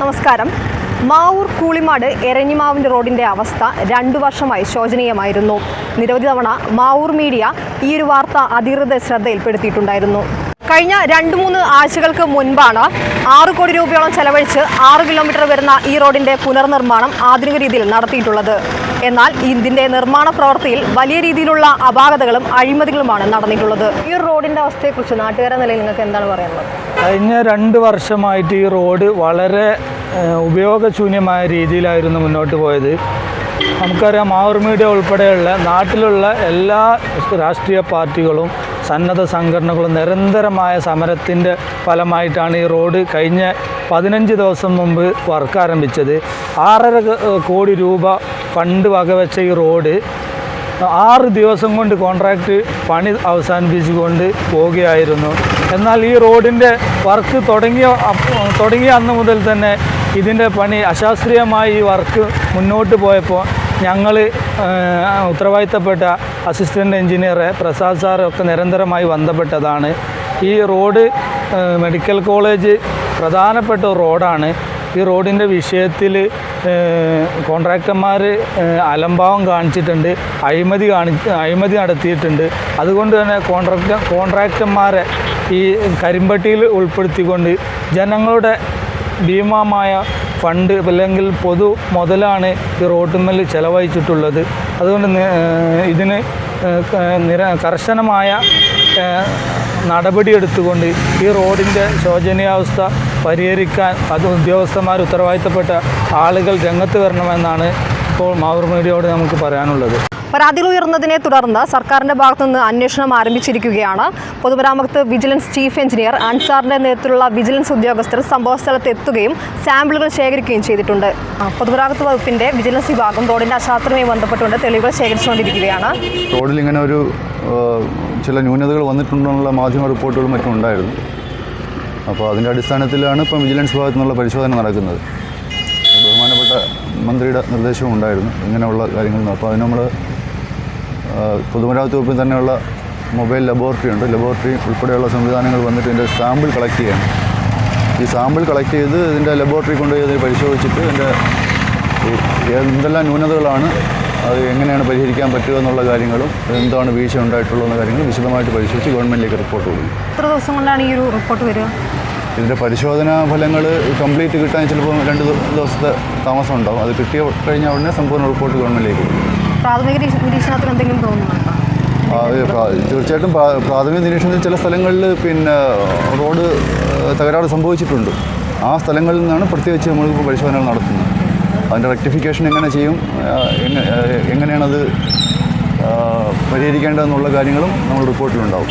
നമസ്കാരം. മാവൂർ കൂളിമാട് എരഞ്ഞിമാവിന്റെ റോഡിന്റെ അവസ്ഥ രണ്ടു വർഷമായി ശോചനീയമായിരുന്നു. നിരവധി തവണ മാവൂർ മീഡിയ ഈ ഒരു വാർത്ത അധികൃതർ ശ്രദ്ധയിൽപ്പെടുത്തിയിട്ടുണ്ടായിരുന്നു. കഴിഞ്ഞ രണ്ട് മൂന്ന് ആഴ്ചകൾക്ക് മുൻപാണ് ആറ് കോടി രൂപയോളം ചെലവഴിച്ച് ആറ് കിലോമീറ്റർ വരുന്ന ഈ റോഡിന്റെ പുനർനിർമ്മാണം ആധുനിക രീതിയിൽ നടത്തിയിട്ടുള്ളത്. എന്നാൽ ഇതിന്റെ നിർമ്മാണ പ്രവൃത്തിയിൽ വലിയ രീതിയിലുള്ള അപാകതകളും അഴിമതികളുമാണ് നടന്നിട്ടുള്ളത്. ഈ റോഡിന്റെ അവസ്ഥയെക്കുറിച്ച് നാട്ടുകാരെ നിലയിൽ നിങ്ങൾക്ക് എന്താണ് പറയാനുള്ളത്? കഴിഞ്ഞ രണ്ട് വർഷമായിട്ട് ഈ റോഡ് വളരെ ഉപയോഗശൂന്യമായ രീതിയിലായിരുന്നു മുന്നോട്ട് പോയത്. നമുക്കറിയാം മാവൂർ മീഡിയ ഉൾപ്പെടെയുള്ള നാട്ടിലുള്ള എല്ലാ രാഷ്ട്രീയ പാർട്ടികളും സന്നദ്ധ സംഘടനകളും നിരന്തരമായ സമരത്തിന്റെ ഫലമായിട്ടാണ് ഈ റോഡ് കഴിഞ്ഞ പതിനഞ്ച് ദിവസം മുമ്പ് വർക്ക് ആരംഭിച്ചത്. ആറര കോടി രൂപ ഫണ്ട് വകവെച്ച ഈ റോഡ് ആറ് ദിവസം കൊണ്ട് കോൺട്രാക്റ്റ് പണി അവസാനിപ്പിച്ചുകൊണ്ട് പോവുകയായിരുന്നു. എന്നാൽ ഈ റോഡിന്റെ വർക്ക് തുടങ്ങിയ തുടങ്ങിയ അന്ന് മുതൽ തന്നെ ഇതിന്റെ പണി അശാസ്ത്രീയമായി ഈ വർക്ക് മുന്നോട്ട് പോയപ്പോൾ ഞങ്ങൾ ഉത്തരവാദിത്തപ്പെട്ട അസിസ്റ്റന്റ് എഞ്ചിനീയറെ പ്രസാദ് സാറൊക്കെ നിരന്തരമായി ബന്ധപ്പെട്ടതാണ്. ഈ റോഡ് മെഡിക്കൽ കോളേജ് പ്രധാനപ്പെട്ട റോഡാണ്. ഈ റോഡിന്റെ വിഷയത്തിൽ കോൺട്രാക്ടർമാർ അലംഭാവം കാണിച്ചിട്ടുണ്ട് അഴിമതി കാണി അഴിമതി നടത്തിയിട്ടുണ്ട്. അതുകൊണ്ട് തന്നെ കോൺട്രാക്ടർ കോൺട്രാക്ടർമാരെ ഈ കരിമ്പട്ടിയിൽ ഉൾപ്പെടുത്തിക്കൊണ്ട് ജനങ്ങളുടെ ഭീമമായ ഫണ്ട് അല്ലെങ്കിൽ പൊതു മുതലാണ് ഈ റോട്ടുമ്മൽ ചെലവഴിച്ചിട്ടുള്ളത്. അതുകൊണ്ട് ഇതിന് നിര കർശനമായ നടപടിയെടുത്തുകൊണ്ട് ഈ റോഡിന്റെ ശോചനീയാവസ്ഥ പരിഹരിക്കാൻ അത് ഉദ്യോഗസ്ഥന്മാർ ഉത്തരവാദിത്തപ്പെട്ട ആളുകൾ രംഗത്ത് വരണമെന്നാണ് ഇപ്പോൾ മാവൂർ നമുക്ക് പറയാനുള്ളത്. പരാതികൾ ഉയർന്നതിനെ തുടർന്ന് സർക്കാരിന്റെ ഭാഗത്തുനിന്ന് അന്വേഷണം ആരംഭിച്ചിരിക്കുകയാണ്. പൊതുമരാമത്ത് വിജിലൻസ് ചീഫ് എഞ്ചിനീയർ അൻസാറിന്റെ നേതൃത്വത്തിലുള്ള വിജിലൻസ് ഉദ്യോഗസ്ഥർ സംഭവസ്ഥലത്ത് എത്തുകയും സാമ്പിളുകൾ ശേഖരിക്കുകയും ചെയ്തിട്ടുണ്ട്. പൊതുമരാമത്ത് വകുപ്പിന്റെ വിജിലൻസ് വിഭാഗം റോഡിന്റെ അശാസ്ത്രവുമായി ബന്ധപ്പെട്ടുകൊണ്ട് തെളിവുകൾ ശേഖരിച്ചുകൊണ്ടിരിക്കുകയാണ്. റോഡിൽ ഇങ്ങനെ ഒരു ചില ന്യൂനതകൾ വന്നിട്ടുണ്ടെന്നുള്ള മാധ്യമ റിപ്പോർട്ടുകളും മറ്റും ഉണ്ടായിരുന്നു. അപ്പോൾ അതിന്റെ അടിസ്ഥാനത്തിലാണ് ഇപ്പം വിജിലൻസ് ഭാഗത്തു നിന്നുള്ള പരിശോധന നടക്കുന്നത്. ബഹുമാനപ്പെട്ട മന്ത്രിയുടെ നിർദ്ദേശവും ഉണ്ടായിരുന്നു. ഇങ്ങനെയുള്ള കാര്യങ്ങൾ അപ്പോൾ അതിന് നമ്മൾ പൊതുമരാമത്ത് വകുപ്പിൽ തന്നെയുള്ള മൊബൈൽ ലബോറട്ടറി ഉണ്ട്. ലബോറട്ടറി ഉൾപ്പെടെയുള്ള സംവിധാനങ്ങൾ വന്നിട്ട് ഇതിന്റെ സാമ്പിൾ കളക്ട് ചെയ്യണം. ഈ സാമ്പിൾ കളക്ട് ചെയ്ത് ഇതിന്റെ ലബോറട്ടറി കൊണ്ടുപോയി അതിനെ പരിശോധിച്ചിട്ട് ഇതിന്റെ എന്തെല്ലാം ന്യൂനതകളാണ് അത് എങ്ങനെയാണ് പരിഹരിക്കാൻ പറ്റുക എന്നുള്ള കാര്യങ്ങളും എന്താണ് വീഴ്ച ഉണ്ടായിട്ടുള്ള കാര്യങ്ങൾ വിശദമായിട്ട് പരിശോധിച്ച് ഗവൺമെന്റിലേക്ക് റിപ്പോർട്ട് കൊടുക്കും. എത്ര ദിവസം കൊണ്ടാണ് ഈ ഒരു റിപ്പോർട്ട് വരിക? ഇതിന്റെ പരിശോധനാ ഫലങ്ങൾ കംപ്ലീറ്റ് കിട്ടാൻ ചിലപ്പോൾ രണ്ട് ദിവസത്തെ താമസം ഉണ്ടാവും അത് കിട്ടിയ കഴിഞ്ഞ ഉടനെ സമ്പൂർണ റിപ്പോർട്ട് ഗവൺമെന്റിലേക്ക് കൊടുക്കും. പ്രാഥമിക എന്തെങ്കിലും തോന്നുന്നുണ്ടോ തീർച്ചയായിട്ടും പ്രാഥമിക നിരീക്ഷണത്തിൽ ചില സ്ഥലങ്ങളിൽ പിന്നെ റോഡ് തകരാറ് സംഭവിച്ചിട്ടുണ്ട്. ആ സ്ഥലങ്ങളിൽ നിന്നാണ് പ്രത്യേകിച്ച് നമ്മൾ പരിശോധനകൾ നടത്തുന്നത്. അതിന്റെ റെക്ടിഫിക്കേഷൻ എങ്ങനെ ചെയ്യും എങ്ങനെയാണത് പരിഹരിക്കേണ്ടതെന്നുള്ള കാര്യങ്ങളും നമ്മൾ റിപ്പോർട്ടിലുണ്ടാവും.